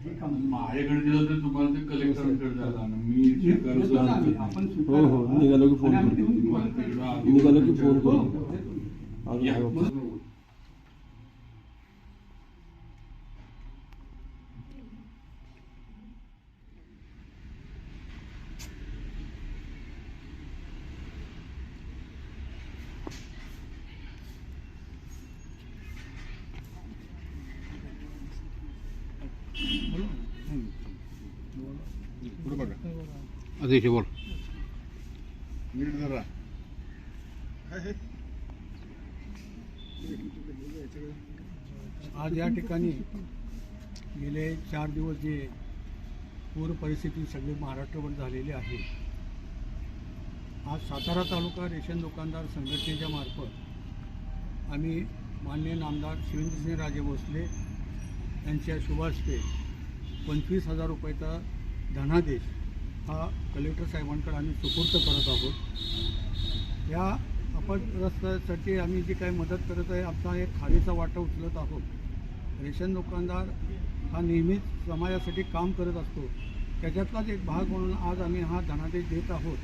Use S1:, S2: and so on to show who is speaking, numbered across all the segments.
S1: माझ्याकडे दिलं तर तुम्हाला ते कलेक्टरकडे ना मी
S2: हो, हो. निघालो की फोन
S3: आणि आम्ही
S2: करू.
S3: देऊन तुम्हाला कळवू.
S2: निघालो की फोन
S3: हो,
S4: बोल.
S3: आज या ठिकाणी गेले चार दिवस जे पूर परिस्थिती सगळी महाराष्ट्रभर झालेली आहे. आज सातारा तालुका रेशन दुकानदार संघटनेच्या मार्फत आम्ही माननीय नामदार शिवेंद्रसिंह राजे भोसले यांच्या शुभास्ते पंचवीस हजार रुपयाचा धनादेश हा कलेक्टर साहेबांकडे आम्ही सुपूर्त करत आहोत. या अपग्रस्तासाठी आम्ही जी काही मदत करत आहे आमचा एक खालीचा वाटा उचलत आहोत. रेशन दुकानदार हा नेहमीच समाजासाठी काम करत असतो. त्याच्यातलाच एक भाग म्हणून आज आम्ही हा धनादेश देत आहोत.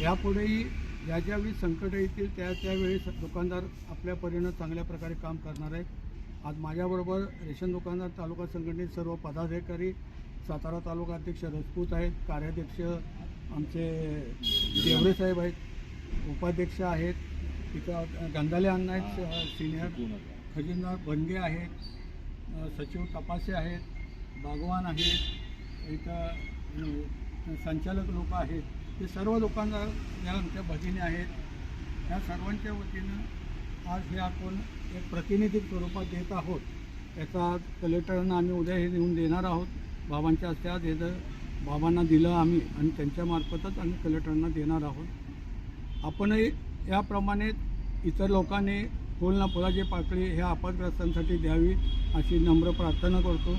S3: यापुढेही ज्या ज्यावेळी संकट येतील त्या त्यावेळी दुकानदार आपल्या परीनं चांगल्या प्रकारे काम करणार आहेत. आज माझ्याबरोबर रेशन दुकानदार तालुका संघटनेत सर्व पदाधिकारी सातारा तालुका अध्यक्ष रजपूत आहेत कार्याध्यक्ष आमचे देवरे साहेब आहेत उपाध्यक्ष आहेत तिथं गंगाले अण्णा आहेत सिनियर खजिनदार बनगे आहेत सचिव तपासे आहेत बागवान आहेत इथं संचालक लोक आहेत. हे सर्व दुकानदार या आमच्या भगिनी आहेत. या सर्वांच्या वतीनं आज हे आपण एक प्रतिनिधी स्वरूपात देत आहोत. याचा कलेक्टरांना आम्ही उद्या हे नेऊन देणार आहोत. बाबांच्या हस्ते आज हे बाबांना दिलं आम्ही आणि त्यांच्यामार्फतच आम्ही कलेक्टरांना देणार आहोत. आपणही याप्रमाणे इतर लोकांनी फुल ना फुलाची पाकळी ह्या आपदग्रस्तांसाठी द्यावी अशी नम्र प्रार्थना करतो.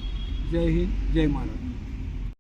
S3: जय हिंद जय महाराज